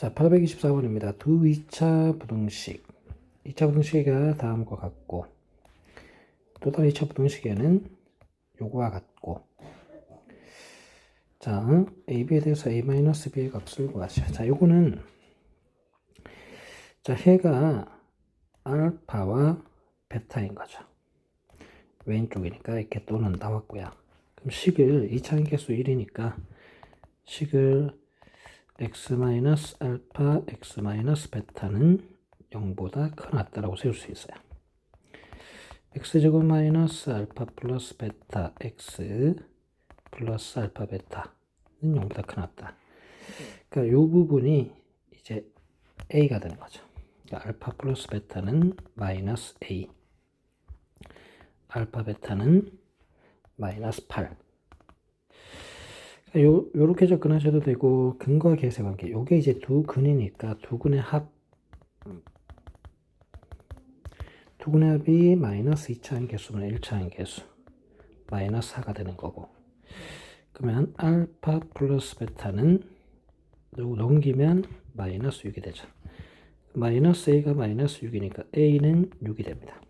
자, 824번입니다. 두 2차 부등식. 2차 부등식이 다음과 같고, 또 다른 2차 부등식에는 요거와 같고, 자, AB에 대해서 A-B의 값을 구하시오. 자, 요거는, 자, 해가 알파와 베타인 거죠. 왼쪽이니까 이렇게 또는 나왔고요. 그럼 식을 2차 개수 1이니까 식을 x-알파, x-베타는 0보다 크나다라고 세울 수 있어요. x제곱 마이너스 알파 플러스 베타 x 플러스 알파 베타는 0보다 크나다. 그러니까 이 부분이 이제 a가 되는 거죠. 그러니까 알파 플러스 베타는 마이너스 a 알파 베타는 마이너스 8 요, 요렇게 접근하셔도 되고 근과 계세 관계. 요게 이제 두 근이니까 두 근의 합 두 근의 합이 마이너스 2차항 개수분 1차항 개수 마이너스 4가 되는 거고. 그러면 알파 플러스 베타는 요거 넘기면 마이너스 6이 되죠. 마이너스 a가 마이너스 6이니까 a는 6이 됩니다.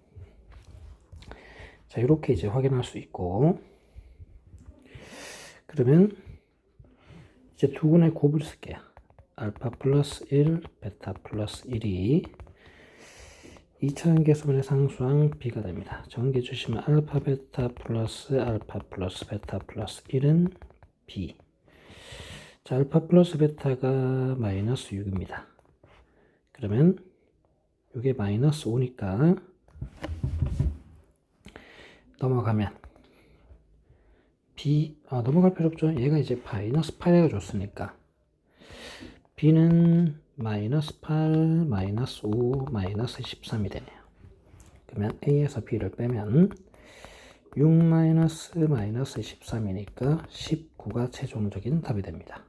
자 이렇게 이제 확인할 수 있고. 그러면 이제 두 군의 곱을 쓸게요. 알파 플러스 1, 베타 플러스 1이 2차원 계수분의 상수항 b가 됩니다. 정계 주시면 알파 베타 플러스 알파 플러스 베타 플러스 1은 b. 자, 알파 플러스 베타가 마이너스 6입니다. 그러면 이게 마이너스 5니까 넘어가면 b 아, 넘어갈 필요 없죠. 얘가 이제 마이너스 8가 줬으니까 b는 마이너스 8 마이너스 5 마이너스 13이 되네요. 그러면 a에서 b를 빼면 6 마이너스 마이너스 13이니까 19가 최종적인 답이 됩니다.